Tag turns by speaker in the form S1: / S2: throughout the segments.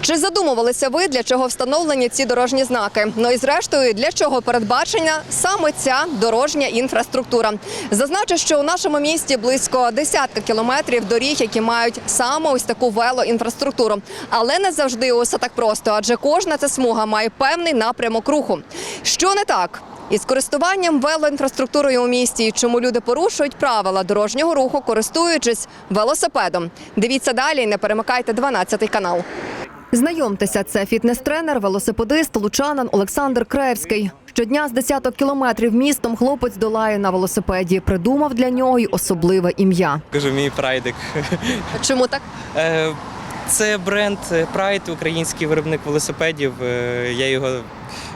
S1: Чи задумувалися ви, для чого встановлені ці дорожні знаки? Ну і зрештою, для чого передбачена саме ця дорожня інфраструктура? Зазначу, що у нашому місті близько десятка кілометрів доріг, які мають саме ось таку велоінфраструктуру. Але не завжди усе так просто, адже кожна ця смуга має певний напрямок руху. Що не так? Із користуванням велоінфраструктурою у місті, чому люди порушують правила дорожнього руху, користуючись велосипедом. Дивіться далі, не перемикайте 12 канал. Знайомтеся, це фітнес-тренер, велосипедист, лучанин Олександр Краєвський. Щодня з десяток кілометрів містом хлопець долає на велосипеді. Придумав для нього й особливе ім'я.
S2: Кажу, мій прайдик.
S1: Чому так?
S2: Е, Це бренд Pride, український виробник велосипедів. Е, Я його,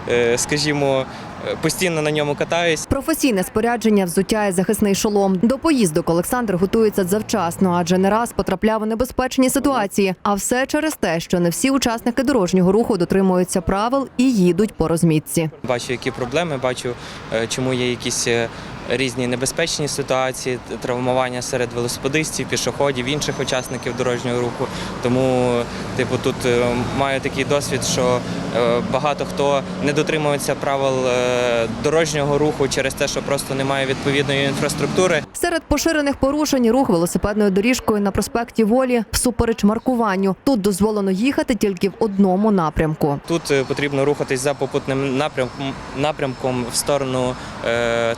S2: е, скажімо, е, постійно на ньому катаюсь.
S1: Професійне спорядження, взуття і захисний шолом. До поїздок Олександр готується завчасно, адже не раз потрапляв у небезпечні ситуації. А все через те, що не всі учасники дорожнього руху дотримуються правил і їдуть по розмітці.
S2: Бачу, які проблеми, бачу, е, чому є якісь е, різні небезпечні ситуації, травмування серед велосипедистів, пішоходів, інших учасників дорожнього руху. Тому, типу, тут е, маю такий досвід, що е, багато хто не дотримується правил е, дорожнього руху через те, що просто немає відповідної інфраструктури.
S1: Серед поширених порушень рух велосипедною доріжкою на проспекті Волі всупереч маркуванню. Тут дозволено їхати тільки в одному напрямку.
S2: Тут потрібно рухатись за попутним напрямком, напрямком в сторону е,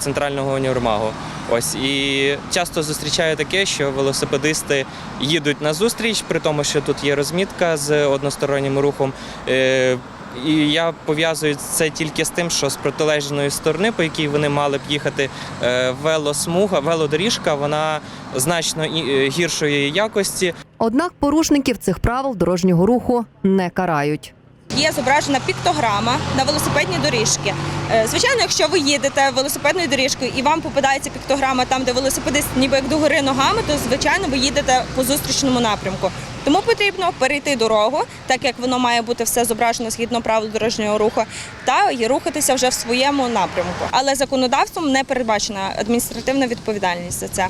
S2: центрального універмагу. Ось і часто зустрічаю таке, що велосипедисти їдуть на зустріч, при тому, що тут є розмітка з одностороннім рухом. Е, і я пов'язую це тільки з тим, що з протилежної сторони, по якій вони мали б їхати, е, велосмуга, велодоріжка, вона значно е, гіршої якості.
S1: Однак порушників цих правил дорожнього руху не карають.
S3: Є зображена піктограма на велосипедній доріжці. Е, Звичайно, якщо ви їдете велосипедною доріжкою і вам попадається піктограма там, де велосипедист ніби як догори ногами, то звичайно ви їдете по зустрічному напрямку. Тому потрібно перейти дорогу, так як воно має бути все зображено згідно правил дорожнього руху, та й рухатися вже в своєму напрямку. Але законодавством не передбачена адміністративна відповідальність за це.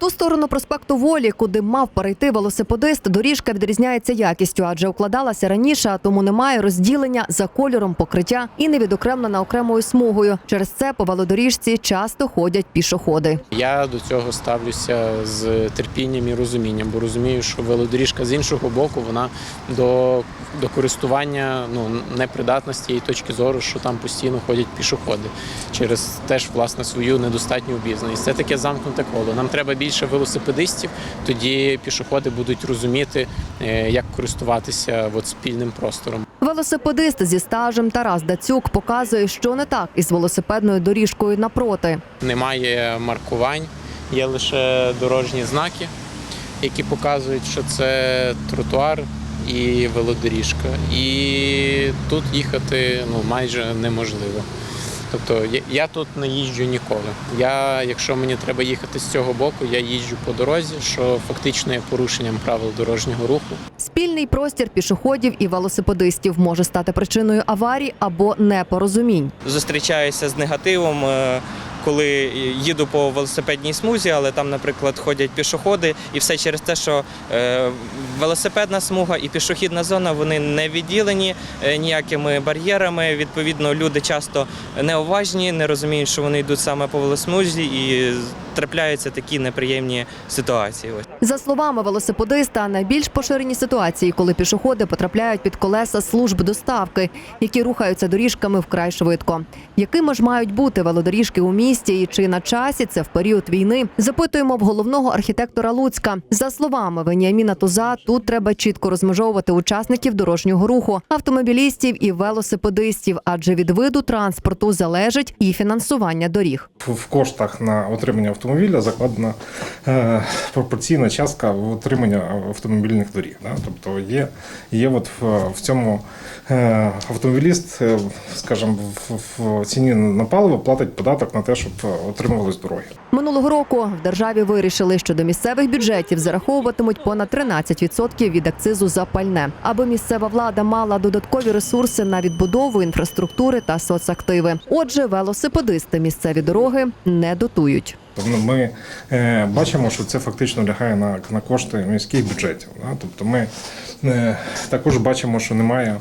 S1: Ту сторону проспекту Волі, куди мав перейти велосипедист, доріжка відрізняється якістю, адже укладалася раніше, а тому немає розділення за кольором покриття і не відокремлена окремою смугою. Через це по велодоріжці часто ходять пішоходи.
S4: Я до цього ставлюся з терпінням і розумінням, бо розумію, що велодоріжка з іншого боку вона до, до користування ну непридатна з тієї точки зору, що там постійно ходять пішоходи через теж власне свою недостатню обізнаність. Це таке замкнуте коло. Нам треба більше велосипедистів, тоді пішоходи будуть розуміти, е, як користуватися от, спільним простором.
S1: Велосипедист зі стажем Тарас Дацюк показує, що не так із велосипедною доріжкою напроти.
S4: Немає маркувань, є лише дорожні знаки, які показують, що це тротуар і велодоріжка. І тут їхати ну, майже неможливо. Тобто я, я тут не їжджу ніколи. Я, якщо мені треба їхати з цього боку, я їжджу по дорозі, що фактично є порушенням правил дорожнього руху.
S1: Спільний простір пішоходів і велосипедистів може стати причиною аварій або непорозумінь.
S2: зустрічаюся з негативом, е, коли їду по велосипедній смузі, але там, наприклад, ходять пішоходи, і все через те, що е, велосипедна смуга і пішохідна зона вони не відділені е, ніякими бар'єрами. Відповідно, люди часто неуважні, не розуміють, що вони йдуть саме по велосмузі, і трапляються такі неприємні ситуації. Ось.
S1: За словами велосипедиста, найбільш поширені ситуації, коли пішоходи потрапляють під колеса служб доставки, які рухаються доріжками вкрай швидко. Якими ж мають бути велодоріжки у місті і чи на часі це в період війни? Запитуємо в головного архітектора Луцька. За словами Веніаміна Туза, тут треба чітко розмежовувати учасників дорожнього руху, автомобілістів і велосипедистів, адже від виду транспорту залежить і фінансування доріг.
S5: В коштах на отримання автомобіля закладена е, пропорційна частка отримання автомобільних доріг. Да? Тобто є, є от в, в цьому е, автомобіліст, е, скажімо, в, в ціні на паливо платить податок на те, щоб отримувались дороги.
S1: Минулого року в державі вирішили, що до місцевих бюджетів зараховуватимуть понад 13% від акцизу за пальне, аби місцева влада мала додаткові ресурси на відбудову інфраструктури та соцактиви. Отже, велосипедисти місцеві дороги не дотують.
S5: Тобто ну, ми е, бачимо, що це фактично лягає на, на кошти міських бюджетів. Да? Тобто ми е, також бачимо, що немає,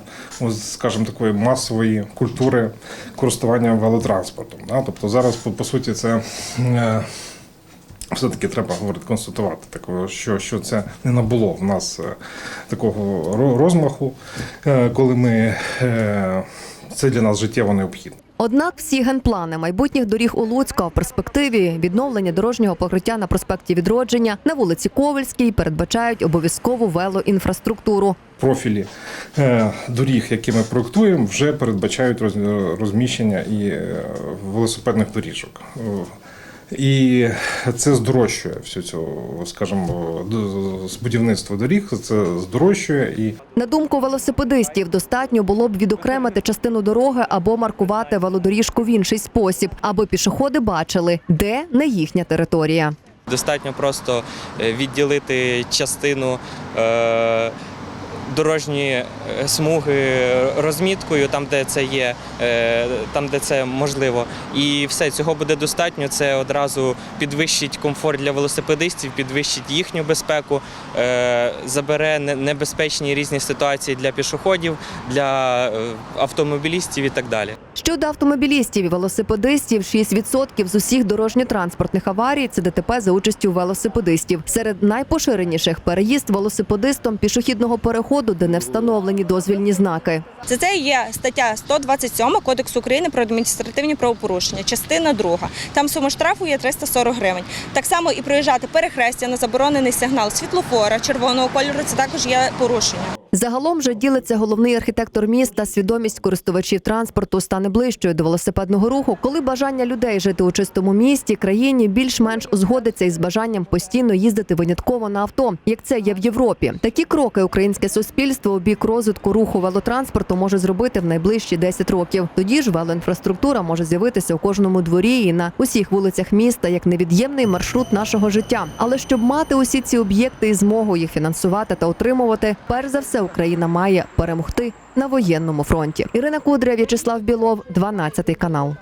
S5: скажімо, такої масової культури користування велотранспортом. Да? Тобто зараз, по, по суті, це. Е, все-таки треба говорити, констатувати такого, що, що це не набуло в нас такого розмаху, коли ми це для нас життєво необхідно.
S1: Однак всі генплани майбутніх доріг у Луцьку в перспективі відновлення дорожнього покриття на проспекті Відродження на вулиці Ковальській передбачають обов'язкову велоінфраструктуру.
S5: Профілі е, доріг, які ми проектуємо, вже передбачають роз- розміщення і е, велосипедних доріжок. І це здорожчує всю цю, скажімо, з будівництва доріг, це здорожчує і
S1: На думку велосипедистів, достатньо було б відокремити частину дороги або маркувати велодоріжку в інший спосіб, аби пішоходи бачили, де не їхня територія.
S2: Достатньо просто е, відділити частину е, дорожньої е, смуги розміткою, там, де це є, е, там, де це можливо. І все, цього буде достатньо. Це одразу підвищить комфорт для велосипедистів, підвищить їхню безпеку, е, забере небезпечні різні ситуації для пішоходів, для автомобілістів і так далі.
S1: Щодо автомобілістів і велосипедистів, 6% з усіх дорожньо-транспортних аварій це ДТП за участю велосипедистів. Серед найпоширеніших переїзд велосипедистом пішохідного переходу, де не встановлені дозвільні знаки.
S3: Це це є стаття 127 Кодексу України про адміністративні правопорушення, частина 2. Там сума штрафу є 340 гривень. Так само і проїжджати перехрестя на заборонений сигнал світлофора червоного кольору це також є порушення.
S1: Загалом же ділиться головний архітектор міста. Свідомість користувачів транспорту стане ближчою до велосипедного руху, коли бажання людей жити у чистому місті, країні більш-менш узгодиться із бажанням постійно їздити винятково на авто, як це є в Європі. Такі кроки українське суспільство у бік розвитку руху велотранспорту може зробити в найближчі 10 років. Тоді ж велоінфраструктура може з'явитися у кожному дворі і на усіх вулицях міста як невід'ємний маршрут нашого життя. Але щоб мати усі ці об'єкти і змогу їх фінансувати та утримувати, перш за все Україна має перемогти на воєнному фронті. Ірина Кудря, В'ячеслав Білов, 12 канал.